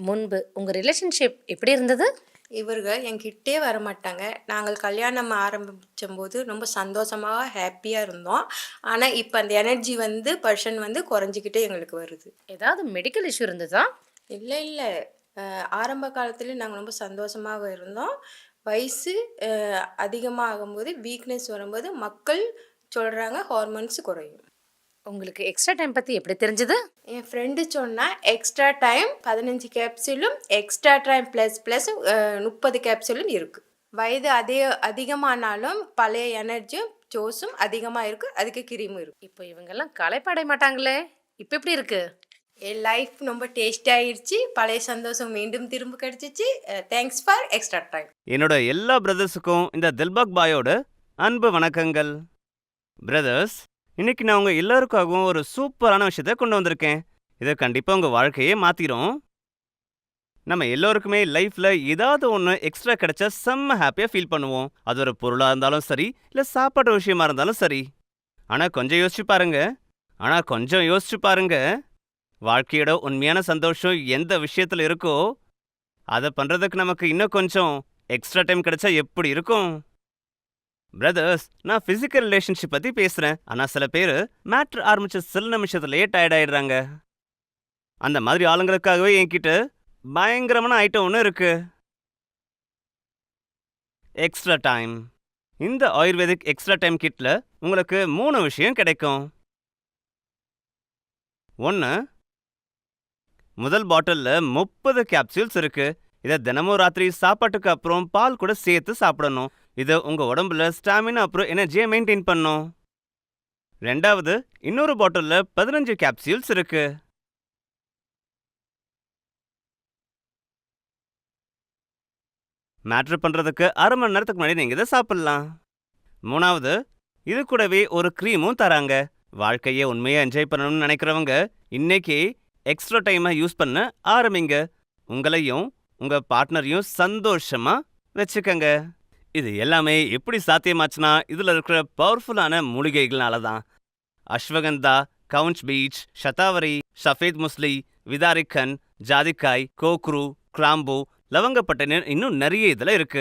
முன்பு உங்க ரிலேஷன்ஷிப் எப்படி இருந்தது? இவர்கள் என்கிட்டே வர மாட்டாங்க நாங்கள் கல்யாணம் ஆரம்பிச்சம்போது ரொம்ப சந்தோஷமாக ஹாப்பியாக இருந்தோம். ஆனால் இப்போ அந்த எனர்ஜி வந்து பர்சன் வந்து குறைஞ்சிக்கிட்டே எங்களுக்கு வருது. ஏதாவது மெடிக்கல் இஷ்யூ இருந்ததா? இல்லை இல்லை. ஆரம்ப காலத்துல நாங்கள் ரொம்ப சந்தோஷமாக இருந்தோம். வயசு அஹ், அதிகமாக ஆகும்போது வீக்னஸ் வரும்போது மக்கள் சொல்கிறாங்க ஹார்மோன்ஸ் குறையும். உங்களுக்கு எக்ஸ்ட்ரா டைம் பத்தி எப்படி தெரிஞ்சது? என் ஃப்ரெண்டு சொன்னால் எக்ஸ்ட்ரா டைம் பதினஞ்சு கேப்சூலும் எக்ஸ்ட்ரா டைம் ப்ளஸ் ப்ளஸ் முப்பது கேப்சூலும் இருக்குது வயது அதே அதிகமானாலும் பழைய எனர்ஜியும் ஜோஸும் அதிகமாக இருக்குது அதுக்கு கிரீமும் இருக்குது இப்போ இவங்கெல்லாம் களைப்படைய மாட்டாங்களே? இப்போ எப்படி இருக்கு? என் லைஃப் ரொம்ப டேஸ்டி ஆயிடுச்சு பழைய சந்தோஷம் மீண்டும் திரும்ப கிடச்சிச்சு. தேங்க்ஸ் ஃபார் எக்ஸ்ட்ரா டைம் என்னோட எல்லா பிரதர்ஸுக்கும் இந்த தில்பாக் பாயோட அன்பு வணக்கங்கள். பிரதர்ஸ் இன்னைக்கு நான் உங்க எல்லாருக்காகவும் ஒரு சூப்பரான விஷயத்த கொண்டு வந்திருக்கேன். இதை கண்டிப்பா உங்க வாழ்க்கையே மாத்திரும். நம்ம எல்லோருக்குமே லைஃப்ல ஏதாவது ஒன்று எக்ஸ்ட்ரா கிடைச்சா செம்ம ஹாப்பியா ஃபீல் பண்ணுவோம். அது ஒரு பொருளா இருந்தாலும் சரி இல்ல சாப்பாடு விஷயமா இருந்தாலும் சரி. ஆனா கொஞ்சம் யோசிச்சு பாருங்க. ஆனா கொஞ்சம் யோசிச்சு பாருங்க. வாழ்க்கையோட உண்மையான சந்தோஷம் எந்த விஷயத்துல இருக்கோ அதை பண்றதுக்கு நமக்கு இன்னும் கொஞ்சம் எக்ஸ்ட்ரா டைம் கிடைச்சா எப்படி இருக்கும்? பிரதர்ஸ் நான் பிசிக்கல் ரிலேஷன்ஷிப் பத்தி பேசுறேன். ஆனா சில பேர் மேட்ரு ஆரம்பிச்ச சில நிமிஷத்துலயே டயர்ட் ஆயிடுறாங்க அந்த மாதிரி ஆளுங்களுக்காகவே என்கிட்ட பயங்கரமான ஐட்டம் ஒன்று இருக்கு. எக்ஸ்ட்ரா டைம் இந்த ஆயுர்வேதிக் எக்ஸ்ட்ரா டைம் கிட்ல உங்களுக்கு மூணு விஷயம் கிடைக்கும். ஒன்று முதல் பாட்டிலில் முப்பது கேப்சூல்ஸ் இருக்கு. இதை தினமும் ராத்திரி சாப்பாட்டுக்கு அப்புறம் பால் கூட சேர்த்து சாப்பிடணும். இது உங்க உடம்புல ஸ்டாமினா அப்புறம் எனர்ஜியை மெயின்டைன் பண்ணும். ரெண்டாவது இன்னொரு பாட்டில்ல பதினஞ்சு கேப்சியூல்ஸ் இருக்கு. மேட்ரு பண்றதுக்கு அரை மணி நேரத்துக்கு முன்னாடி நீங்கள் இதை சாப்பிடலாம். மூணாவது இது கூடவே ஒரு க்ரீமும் தராங்க. வாழ்க்கையை உண்மையாக என்ஜாய் பண்ணணும்னு நினைக்கிறவங்க இன்னைக்கு எக்ஸ்ட்ரா டைமை யூஸ் பண்ண ஆரம்பிங்க. உங்களையும் உங்க பார்ட்னரையும் சந்தோஷமா வச்சுக்கங்க. இது எல்லாமே எப்படி சாத்தியமாச்சுன்னா இதுல இருக்கிற பவர்ஃபுல்லான மூலிகைகள்னால தான் அஸ்வகந்தா கவுன்ச் பீச் ஷதாவரி சஃபேத் முஸ்லி விதாரிக்கன் ஜாதிக்காய் கோக்ரு கிராம்பு லவங்கப்பட்டை இன்னும் நிறைய இதுல இருக்கு.